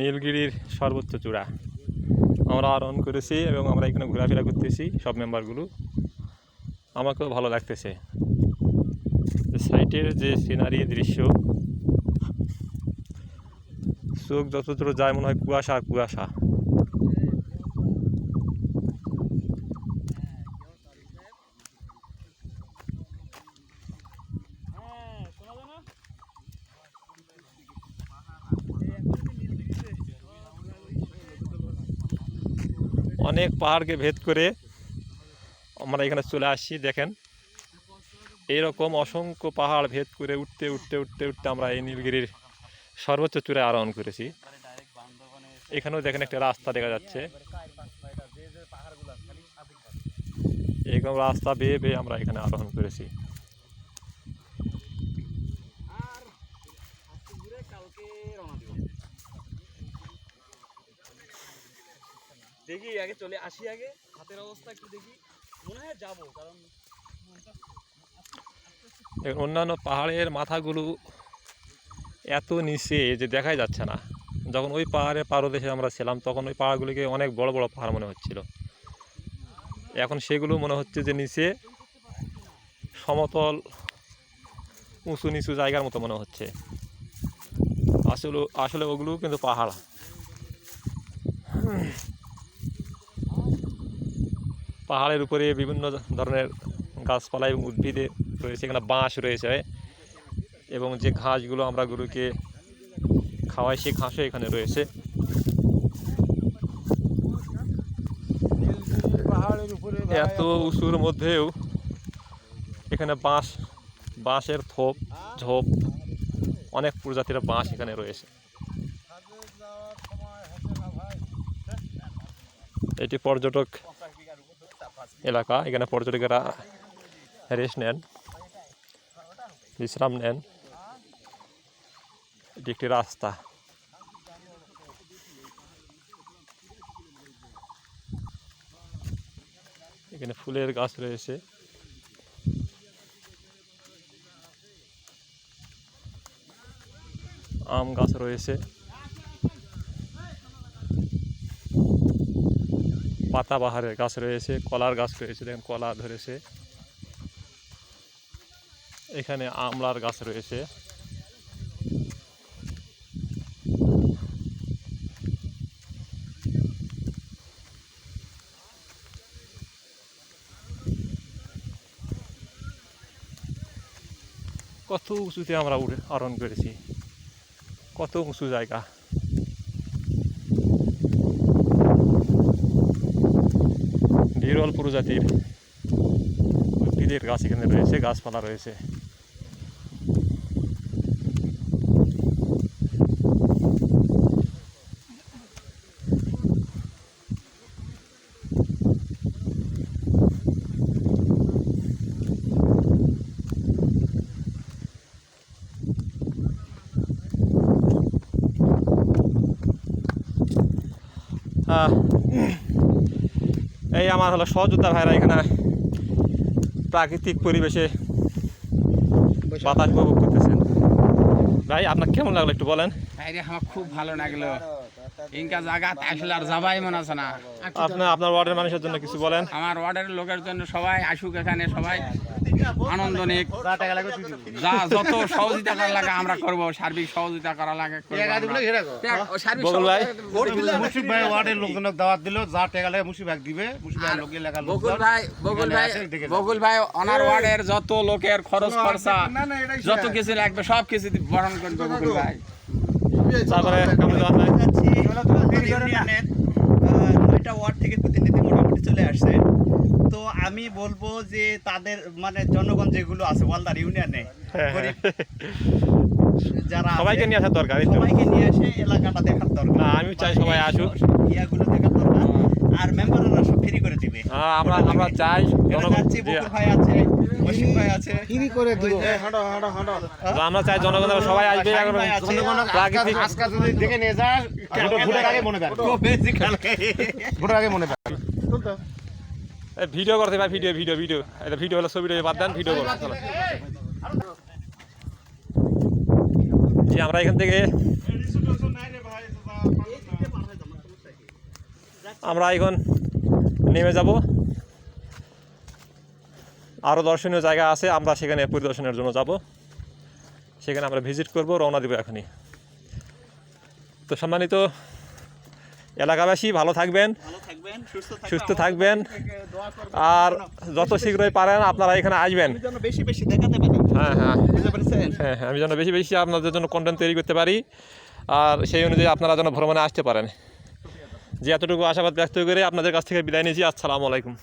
নীলগিরির সর্বোচ্চ চূড়া। আমরা আরোহণ করেছি এবং আমরা এখানে ঘোরাফেরা করতেছি সব মেম্বারগুলো। আমাকেও ভালো লাগতেছে। সাইটের যে সিনারি দৃশ্য, চোখ যতদূর যায় মনে হয় কুয়াশা কুয়াশা। অনেক পাহাড়কে ভেদ করে আমরা এখানে চলে আসছি, দেখেন। এইরকম অসংখ্য পাহাড় ভেদ করে উঠতে উঠতে উঠতে উঠতে আমরা এই নীলগিরির সর্বোচ্চ চূড়ায় আরোহণ করেছি। এখানেও দেখেন একটা রাস্তা দেখা যাচ্ছে। এরকম রাস্তা বেয়ে বেয়ে আমরা এখানে আরোহণ করেছি। দেখি, আগে চলে আসি আগে। হাতের অবস্থা একটু দেখি। মনে হয় যাব, কারণ অন্যান্য পাহাড়ের মাথাগুলো এত নিচে যে দেখাই যাচ্ছে না। যখন ওই পাহাড়ের পারদেশে আমরা ছিলাম, তখন ওই পাহাড়গুলিকে অনেক বড় বড় পাহাড় মনে হচ্ছিল। এখন সেগুলো মনে হচ্ছে যে নিচে সমতল, উঁচু নিচু জায়গার মতো মনে হচ্ছে। আসলে আসলে ওগুলো কিন্তু পাহাড়। পাহাড়ের উপরে বিভিন্ন ধরনের গাছপালা এবং উদ্ভিদে রয়েছে, এখানে বাঁশ রয়েছে। এবং যে ঘাসগুলো আমরা গরুকে খাওয়াই, সেই ঘাসও এখানে রয়েছে। এত উঁচুর মধ্যেও এখানে বাঁশ, বাঁশের থোপ, ঝোপ, অনেক প্রজাতির বাঁশ এখানে রয়েছে। এটি পর্যটক এলাকা, এখানে পর্যটকেরা রেস্ট নেন, বিশ্রাম নেন। এটি একটি রাস্তা। এখানে ফুলের গাছ রয়েছে। আম গাছ রয়েছে। পাতাবাহারের গাছ রয়েছে, কলার গাছ রয়েছে, দেখেন কলা ধরেছে। এখানে আমলার গাছ রয়েছে। কত উঁচুতে আমরা উঠে আরোহণ করেছি। কত উঁচু জায়গা। বিরল প্রজাতির উদ্ভিদের গাছ এখানে রয়েছে গাছপালা রয়েছে। আহ, এই আমার হলো সহযোদ্ধা ভাইরা এখানে প্রাকৃতিক পরিবেশে বাতাস উপভোগ করতেছেন। ভাই আপনার কেমন লাগল একটু বলেন? আমার খুব ভালো লাগল। ইনকা জায়গা আসলে আর যাবাই মনে আছে না। আপনি আপনার ওয়ার্ডের মানুষের জন্য কিছু বলেন। আমার ওয়ার্ডের লোকের জন্য সবাই আসুক এখানে সবাই। আনন্দ নিক যা যত সহযোগিতা করা লাগে আমরা করব সার্বিক সহযোগিতা করা লাগে ভাই? ওয়ার্ডের দাওয়াত দিল যা টাকা লাগে ভাই দিবে ভাই লোকে লেখা বকুল ভাই বকুল ভাই বকুল ভাই অনার ওয়ার্ডের যত লোকের খরচ খরচা যত কিছু লাগবে সব কিছু বরণ করবে বকুল ভাই। তারপরে ভাই নয়টা ওয়ার্ড থেকে প্রতিনিধি মোটামুটি চলে আসছে। আমি বলব যে তাদের মানে জনগণ যেগুলো আছে ওয়ালদার ইউনিয়নে হ্যাঁ, যারা সবাইকে নিয়ে আসার দরকার সবাইকে নিয়ে এসে এলাকাটা দেখার দরকার। না, আমিও চাই সবাই আসুক। ইয়াগুলো দেখার দরকার। আর মেম্বাররা সব ফ্রি করে দিবে। হ্যাঁ, আমরা আমরা চাই জনগণ ভাই আছে ভাই আছে। ফ্রি করে দিব। হাঁটো হাঁটো হাঁটো। আমরা চাই জনগণ সবাই আসবে এখন ভাই প্রাকৃতিক আজকাল যদি দেখে নিয়ে ভোটের আগে মনে ভোটের আগে মনে ভিডিও করতে ভাই, ভিডিও ভিডিও ভিডিও। এটা ভিডিও হলো ছবিটা বাদ দেন, ভিডিও করো জি, আমরা এখান থেকে আমরা এখন নেমে যাব। আরও দর্শনীয় জায়গা আছে, আমরা সেখানে পরিদর্শনের জন্য যাব। সেখানে আমরা ভিজিট করব, রওনা দেবো এখনই। তো সম্মানিত এলাকাবাসী ভালো থাকবেন। সুস্থ থাকবেন আর যত শীঘ্রই পারেন আপনারা এখানে আসবেন। বেশি বেশি হ্যাঁ হ্যাঁ। হ্যাঁ হ্যাঁ আমি যেন বেশি বেশি আপনাদের জন্য কন্টেন্ট তৈরি করতে পারি। আর সেই অনুযায়ী আপনারা যেন ভ্রমণে আসতে পারেন। যে এতটুকু আশাবাদ ব্যক্ত করে আপনাদের কাছ থেকে বিদায় নিয়েছি। আসসালামু আলাইকুম।